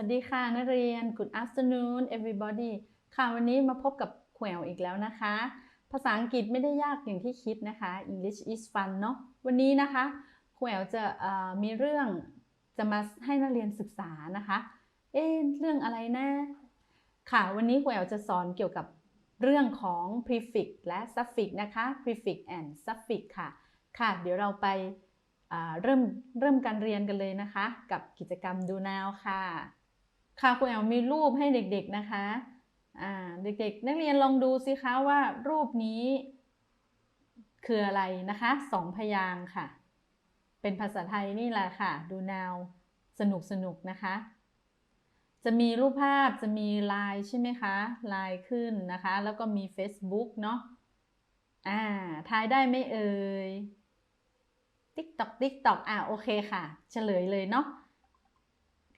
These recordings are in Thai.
วัสดีค่ะนักเรียน Good afternoon everybody ค่ะวันนี้มาพบกับแขววอีกแล้วนะคะ ภาษาอังกฤษไม่ได้ยากอย่างที่คิดนะคะ English is fun เนาะวันนี้นะคะแขววจะมีเรื่องจะมาให้นักเรียนศึกษานะคะ เอ๊เรื่องอะไรนะ ค่ะวันนี้แขววจะสอนเกี่ยวกับเรื่องของ prefix และ suffix นะคะ prefix and suffix ค่ะ ค่ะ เดี๋ยวเราไปเริ่มเริ่มการเรียนกันเลยนะคะ กับกิจกรรมดูนาวค่ะ ค่ะคุณแอลมีรูปให้เด็กๆนะคะอ่าเด็กๆ นักเรียนลองดูสิคะว่ารูปนี้ คืออะไรนะคะสองพยางค์ค่ะ เป็นภาษาไทยนี่แหละค่ะ ดูนาวสนุกสนุกๆนะคะ จะมีรูปภาพจะมีลน์ใช่ไหมคะลน์ขึ้นนะคะ แล้วก็มี Facebook เนาะอ่าทายได้ไหมเอ่ย TikTok TikTok อ่าโอเคค่ะ เฉลยเลยเนาะ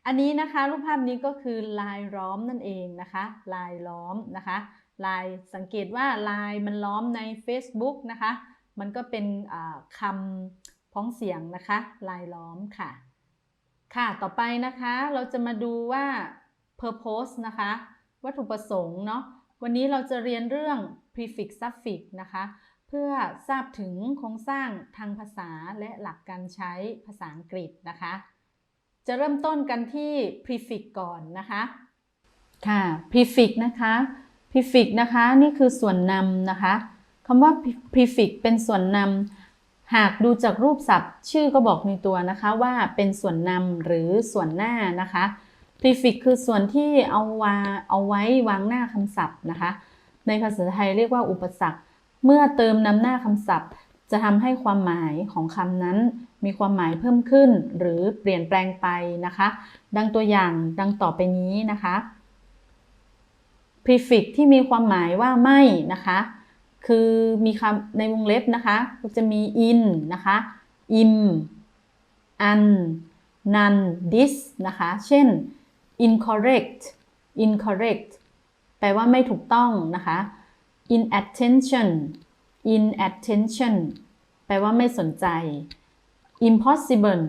อันนี้นะคะรูปภาพนี้ก็คือลายล้อมนั่นเองนะคะ ลายล้อมนะคะ ลายสังเกตว่าลายมันล้อมใน Facebook นะคะ มันก็เป็นคำพ้องเสียงนะคะ ลายล้อมค่ะ ค่ะต่อไปนะคะเราจะมาดูว่า purpose นะคะ วัตถุประสงค์เนาะวันนี้เราจะเรียนเรื่อง prefix suffix นะคะ เพื่อทราบถึงโครงสร้างทางภาษาและหลักการใช้ภาษาอังกฤษนะคะ จะเริ่มต้นกันที่ prefix ก่อนนะคะ ค่ะ prefix นะคะ prefix นะคะนี่คือส่วนนำนะคะคำว่า prefix เป็นส่วนนำหากดูจากรูปศัพท์ ชื่อก็บอกในตัวนะคะว่าเป็นส่วนนำหรือส่วนหน้านะคะ prefix คือส่วนที่เอาวาเอาไว้วางหน้าคำศัพท์นะคะ ในภาษาไทยเรียกว่าอุปสรรค เมื่อเติมนำหน้าคำศัพท์ จะทำให้ความหมายของคำนั้น มีความหมายเพิ่มขึ้น หรือเปลี่ยนแปลงไปนะคะ ดังตัวอย่างดังต่อไปนี้นะคะ prefix ที่มีความหมายว่าไม่นะคะ คือมีคำในวงเล็บนะคะก็จะมี in นะคะ im un none this นะคะ เช่น incorrect incorrect แปลว่าไม่ถูกต้องนะคะ inattention inattention แปลว่าไม่สนใจ impossible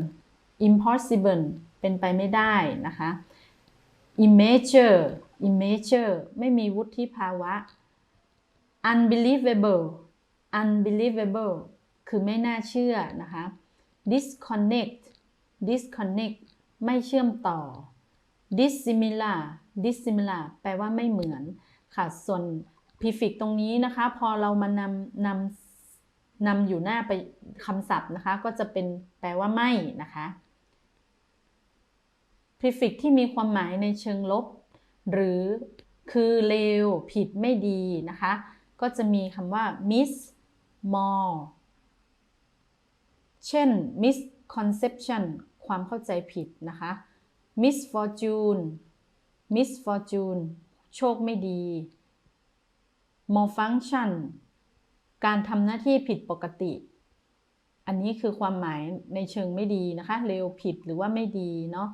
impossible เป็นไปไม่ได้นะคะ immature immature ไม่มีวุฒิภาวะ unbelievable unbelievable คือไม่น่าเชื่อนะคะ disconnect disconnect ไม่เชื่อมต่อ dissimilar dissimilar แปลว่าไม่เหมือนค่ะ ส่วน prefix ตรงนี้นะคะ พอเรามานำนำนำอยู่หน้าไปคำศัพท์นะคะ ก็จะเป็นแปลว่าไม่นะคะ prefix ที่มีความหมายในเชิงลบ หรือคือเลว ผิดไม่ดีนะคะ ก็จะมีคำว่า miss more เช่น misconception ความเข้าใจผิดนะคะ misfortune misfortune โชคไม่ดี malfunction การทำหน้าที่ผิดปกติ อันนี้คือความหมายในเชิงไม่ดีนะคะ เร็วผิดหรือว่าไม่ดีเนาะ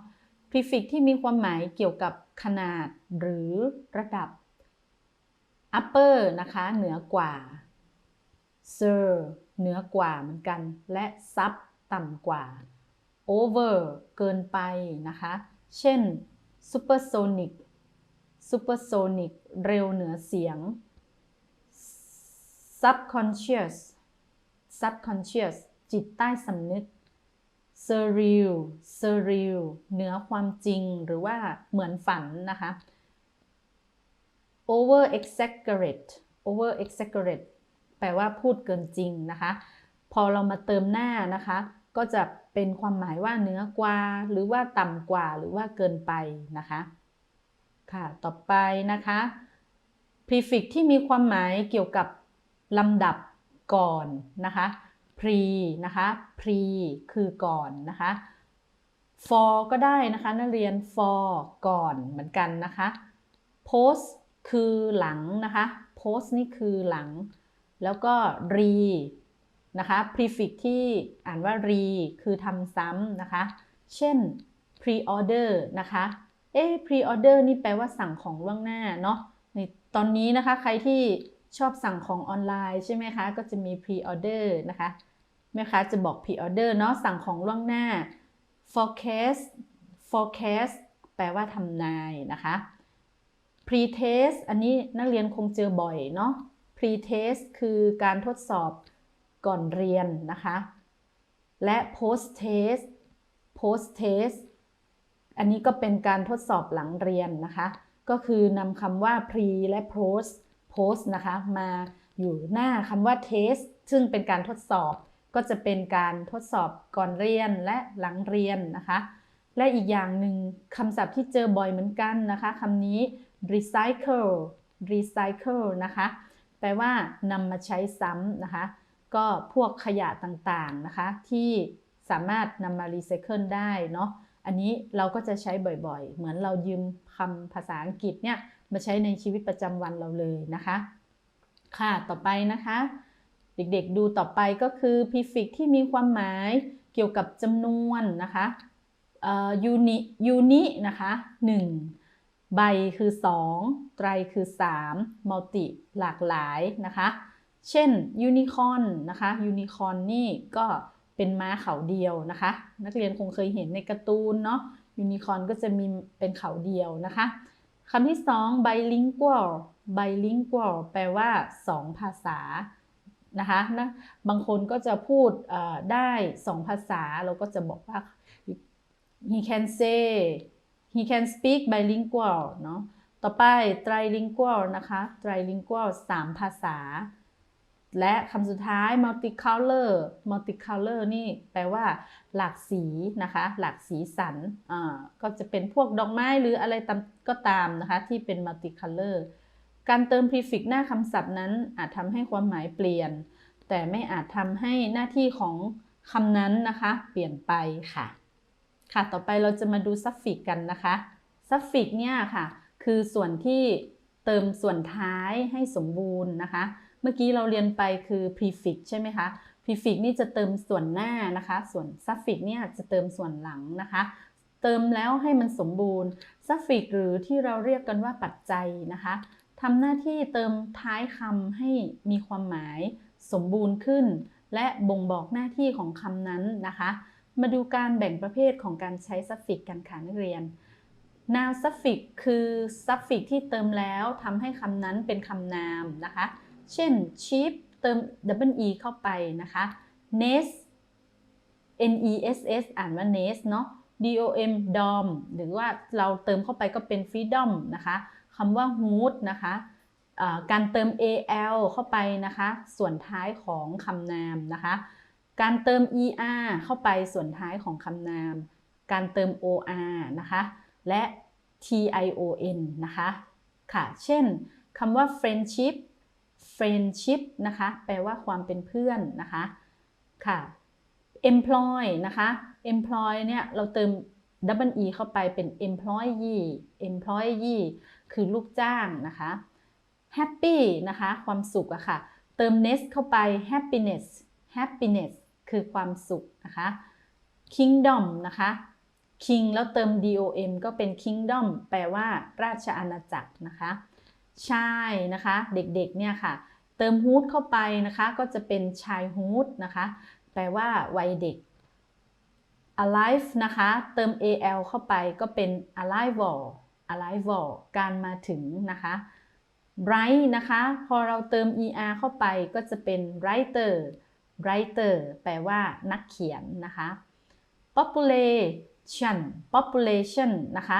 prefix ที่มีความหมายเกี่ยวกับขนาดหรือระดับ upper นะคะ เหนือกว่า sir เหนือกว่าเหมือนกัน และ sub ต่ำกว่า over เกินไปนะคะ เช่น supersonic supersonic เร็วเหนือเสียง subconscious subconscious จิตใต้สำนึก surreal surreal เหนือความจริงหรือว่าเหมือนฝันนะคะ over exaggerate over exaggerate แปลว่าพูดเกินจริงนะคะ พอเรามาเติมหน้านะคะ ก็จะเป็นความหมายว่าเหนือกว่า หรือว่าต่ำกว่าหรือว่าเกินไปนะคะ ค่ะ ต่อไปนะคะ prefix ที่มีความหมายเกี่ยวกับ ลำดับก่อนนะคะ pre นะคะ pre คือก่อนนะคะ for ก็ได้นะคะนักเรียน for ก่อนเหมือนกันนะคะ post คือหลังนะคะ post นี่คือหลัง แล้วก็ re นะคะ prefix ที่อ่านว่า re คือทำซ้ำนะคะ เช่น pre-order นะคะ เอ๊ pre-order นี่แปลว่าสั่งของล่วงหน้าเนาะในตอนนี้นะคะใครที่ ชอบสั่งของออนไลน์ใช่ไหมคะ ก็จะมี pre-order นะคะแม่ค้าจะบอก pre-order เนาะสั่งของล่วงหน้า forecast forecast แปลว่าทำนายนะคะ pre-test อันนี้นักเรียนคงเจอบ่อยเนาะ pre-test คือการทดสอบก่อนเรียนนะคะ และ post-test post-test อันนี้ก็เป็นการทดสอบหลังเรียนนะคะ ก็คือนำคำว่า pre และ post post นะคะ มาอยู่หน้าคำว่า test ซึ่งเป็นการทดสอบ ก็จะเป็นการทดสอบก่อนเรียนและหลังเรียนนะคะ และอีกอย่างหนึ่งคำศัพท์ที่เจอบ่อยเหมือนกันนะคะคำนี้ recycle recycle นะคะ แปลว่านำมาใช้ซ้ำนะคะ ก็พวกขยะต่างๆนะคะ ที่สามารถนำมารีไซเคิลได้เนาะ อันนี้เราก็จะใช้บ่อยๆ เหมือนเรายืมคำภาษาอังกฤษเนี่ย มาใช้ในชีวิตประจำวันเราเลยนะคะ ค่ะต่อไปนะคะ เด็กๆดูต่อไปก็คือ prefix ที่มีความหมายเกี่ยวกับจำนวนนะคะยูนิยูนินะคะ1ใบคือ 2 ไตรคือ3มัลติหลากหลายนะคะ เช่นยูนิคอนนะคะยูนิคอนนี่ก็เป็นม้าเขาเดียวนะคะ นักเรียนคงเคยเห็นในการ์ตูนเนาะยูนิคอนก็จะมีเป็นเขาเดียวนะคะ คำที่2 bilingual bilingual แปลว่า2ภาษานะคะนะบางคนก็จะพูดได้2ภาษา เราก็จะบอกว่า he can say he can speak bilingual เนาะต่อไป trilingual นะคะ trilingual 3ภาษา และคำสุดท้าย multicolor multicolor นี่แปลว่า หลากสีนะคะ หลากสีสันอ่าก็จะเป็นพวกดอกไม้หรืออะไรก็ตามนะคะ ที่เป็น multicolor การเติม prefix หน้าคำศัพท์นั้น อาจทำให้ความหมายเปลี่ยน แต่ไม่อาจทำให้หน้าที่ของคำนั้นนะคะ เปลี่ยนไปค่ะ ค่ะ ต่อไปเราจะมาดู suffix กันนะคะ suffix เนี่ยค่ะ คือส่วนที่เติมส่วนท้ายให้สมบูรณ์นะคะ เมื่อกี้เราเรียนไปคือ prefix ใช่ไหมคะ prefix นี่จะเติมส่วนหน้านะคะ ส่วน suffix เนี่ยจะเติมส่วนหลังนะคะ เติมแล้วให้มันสมบูรณ์ suffix หรือที่เราเรียกกันว่าปัจจัยนะคะทำหน้าที่เติมท้ายคำให้มีความหมายสมบูรณ์ขึ้น และบ่งบอกหน้าที่ของคำนั้นนะคะ มาดูการแบ่งประเภทของการใช้ suffix กันค่ะนักเรียน noun suffix คือ suffix ที่เติมแล้วทำให้คำนั้นเป็นคำนามนะคะ เช่น cheap เติม double e เข้าไปนะคะ nest n e s s อ่านว่า nest เนาะ dom dom หรือว่าเราเติมเข้าไปก็เป็น freedom นะคะคำว่า hood นะคะการเติม al เข้าไปนะคะ ส่วนท้ายของคำนามนะคะ การเติม er เข้าไปส่วนท้ายของคำนาม การเติม or นะคะ และ tion นะคะ ค่ะ เช่นคำว่า friendship friendship นะคะ แปลว่าความเป็นเพื่อนนะคะค่ะ employ นะคะ employ เนี่ยเราเติม double e เข้าไปเป็น employee employee คือลูกจ้างนะคะ happy นะคะ ความสุขอะค่ะ เติม ness เข้าไป happiness happiness คือความสุขนะคะ kingdom นะคะ king แล้วเติม dom ก็เป็น kingdom แปลว่าราชอาณาจักรนะคะ ใชายนะคะ เด็กๆเนี่ยค่ะ เติม hood เข้าไปนะคะ ก็จะเป็นชาย hood นะคะ แปลว่าวัยเด็ก alive นะคะ เติม al เข้าไปก็เป็น arrival arrival การมาถึงนะคะ bright นะคะ พอเราเติม er เข้าไปก็จะเป็น writer writer แปลว่านักเขียนนะคะ population population นะคะ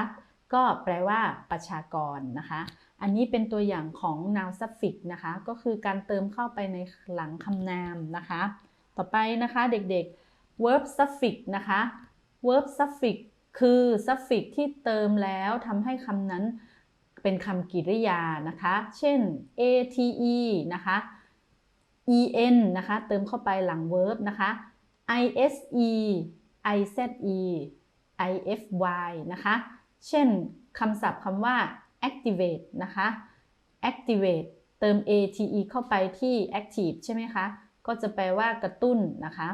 ก็แปลว่าประชากรนะคะ อันนี้เป็นตัวอย่างของ noun suffix นะคะ ก็คือการเติมเข้าไปในหลังคำนามนะคะ ต่อไปนะคะเด็กๆ verb suffix นะคะ verb suffix คือ suffix ที่เติมแล้วทำให้คำนั้นเป็นคำกริยานะคะ เช่น ate นะคะ en นะคะ เติมเข้าไปหลัง verb นะคะ ise ize ify นะคะ เช่นคำศัพท์คำว่า activate นะคะ activate เติม ate เข้าไปที่ active ใช่ไหมคะ ก็จะแปลว่ากระตุ้นนะคะ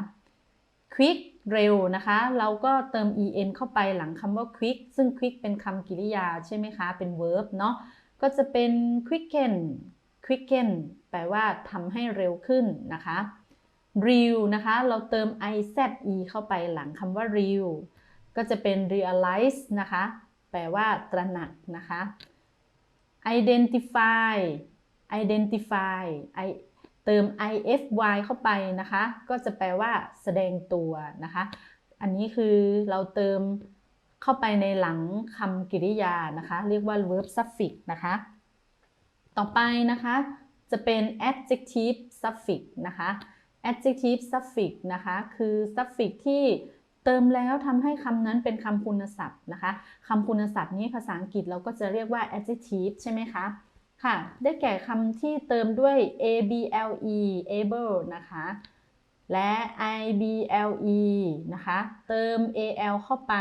quick เร็วนะคะ เราก็เติม en เข้าไปหลังคำว่า quick ซึ่ง quick เป็นคำกริยาใช่ไหมคะ เป็น verb เนาะ ก็จะเป็น quicken quicken แปลว่าทำให้เร็วขึ้นนะคะ real นะคะ เราเติม ize เข้าไปหลังคำว่า real ก็จะเป็น realize นะคะแแปลว่าตระหนักนะคะ identify identify I เติม ify เข้าไปนะคะ ก็จะแปลว่าแสดงตัวนะคะ อันนี้คือเราเติมเข้าไปในหลังคำกริยานะคะ เรียกว่า verb suffix นะคะ ต่อไปนะคะ จะเป็น adjective suffix นะคะ adjective suffix นะคะ คือ suffix ที่ เติมแล้วทำให้คำนั้นเป็นคำคุณศัพท์นะคะคำคุณศัพท์นี้ภาษาอังกฤษเราก็จะเรียกว่า adjective ใช่ไหมคะค่ะ ได้แก่คำที่เติมด้วย able able นะคะ และ ible นะคะ เติม al เข้าไป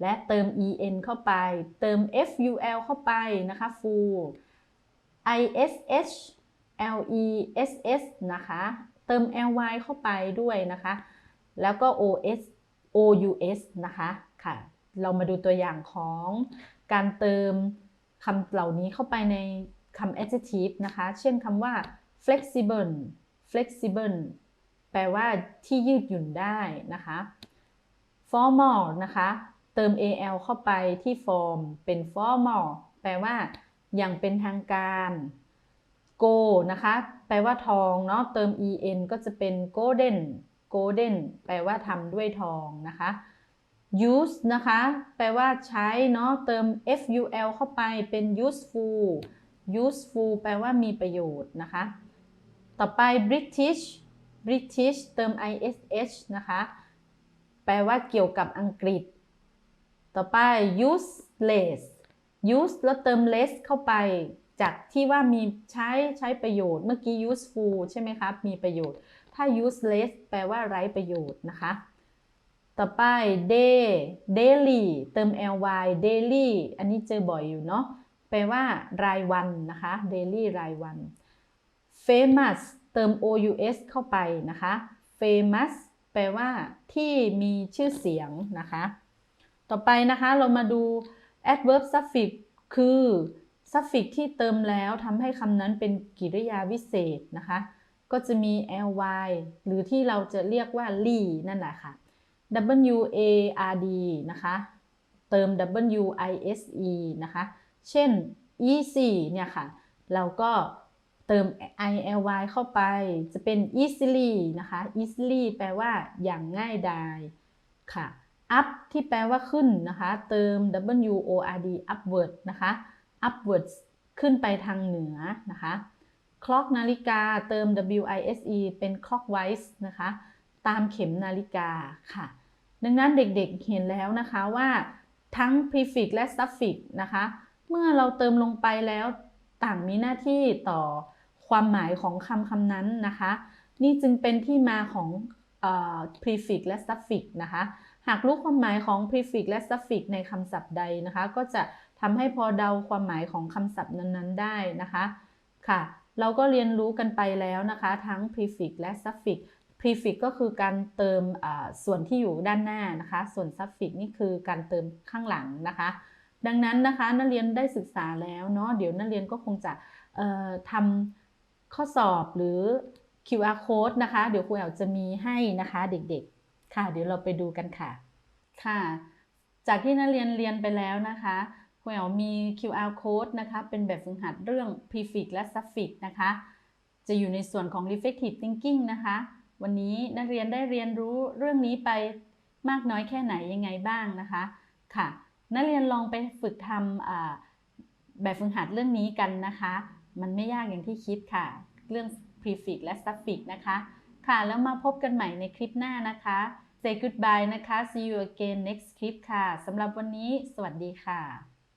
และเติม en เข้าไป เติม ful เข้าไปนะคะ full ish less นะคะ เติม ly เข้าไปด้วยนะคะ แล้วก็ os ous นะคะค่ะ เรามาดูตัวอย่างของการเติมคำเหล่านี้เข้าไปในคำ adjective นะคะ เช่นคำว่า flexible flexible แปลว่าที่ยืดหยุ่นได้นะคะ formal นะคะ เติม al เข้าไปที่ form เป็น formal แปลว่าอย่างเป็นทางการ go นะคะ แปลว่าทองเนาะ เติม en ก็จะเป็น golden golden แปลว่าทำด้วยทองนะคะ use นะคะ แปลว่าใช้เนาะเติม ful เข้าไปเป็น useful useful แปลว่ามีประโยชน์นะคะ ต่อไป British British เติม ish นะคะ แปลว่าเกี่ยวกับอังกฤษ ต่อไป useless use แล้วเติม less เข้าไป จากที่ว่ามีใช้ใช้ประโยชน์ เมื่อกี้ useful ใช่ไหมครับ มีประโยชน์ ถ้า useless แปลว่าไร้ประโยชน์นะคะ ต่อไป day daily เติม ly daily อันนี้เจอบ่อยอยู่เนาะ แปลว่ารายวันนะคะ daily รายวัน famous เติม ous เข้าไปนะคะ famous แปลว่าที่มีชื่อเสียงนะคะ ต่อไปนะคะเรามาดู adverb suffix คือ suffix ที่เติมแล้วทำให้คำนั้นเป็นกริยาวิเศษนะคะ ก็จะมี ly หรือที่เราจะเรียกว่า ly นั่นแหละค่ะ ward นะคะ เติม wise นะคะ เช่น easy เนี่ยค่ะ เราก็เติม ily เข้าไป จะเป็น easily นะคะ easily แปลว่าอย่างง่ายดายค่ะ up ที่แปลว่าขึ้นนะคะ เติม word upward นะคะ upwards ขึ้นไปทางเหนือนะคะ clock นาฬิกาเติม wise เป็น clockwise นะคะ ตามเข็มนาฬิกาค่ะ ดังนั้นเด็กๆเห็นแล้วนะคะว่าทั้ง prefix และ suffix นะคะ เมื่อเราเติมลงไปแล้วต่างมีหน้าที่ต่อความหมายของคำคำนั้นนะคะ นี่จึงเป็นที่มาของอ prefix และ suffix นะคะ หากรู้ความหมายของ prefix และ suffix ในคำศัพท์ใดนะคะ ก็จะทำให้พอเดาความหมายของคำศัพท์นั้นๆได้นะคะ ค่ะ เราก็เรียนรู้กันไปแล้วนะคะ ทั้ง prefix และ suffix prefix ก็คือการเติมส่วนที่อยู่ด้านหน้านะคะ ส่วน suffix นี่คือการเติมข้างหลังนะคะ ดังนั้นนะคะนักเรียนได้ศึกษาแล้วเนาะเดี๋ยวนักเรียนก็คงจะทำข้อสอบหรือ QR code นะคะ เดี๋ยวครูแอลจะมีให้นะคะเด็กๆ ค่ะ เดี๋ยวเราไปดูกันค่ะค่ะ จากที่นักเรียนเรียนไปแล้วนะคะ ครูแอลมี QR code นะคะเป็นแบบฝึกหัดเรื่อง prefix และ suffix นะคะ จะอยู่ในส่วนของ reflective thinking นะคะ วันนี้นักเรียนได้เรียนรู้เรื่องนี้ไปมากน้อยแค่ไหนยังไงบ้างนะคะค่ะ นักเรียนลองไปฝึกทำแบบฝึกหัดเรื่องนี้กันนะคะ มันไม่ยากอย่างที่คิดค่ะ เรื่อง prefix และ suffix นะคะค่ะ แล้วมาพบกันใหม่ในคลิปหน้านะคะ say goodbye นะคะ see you again next clip ค่ะ สำหรับวันนี้ สวัสดีค่ะ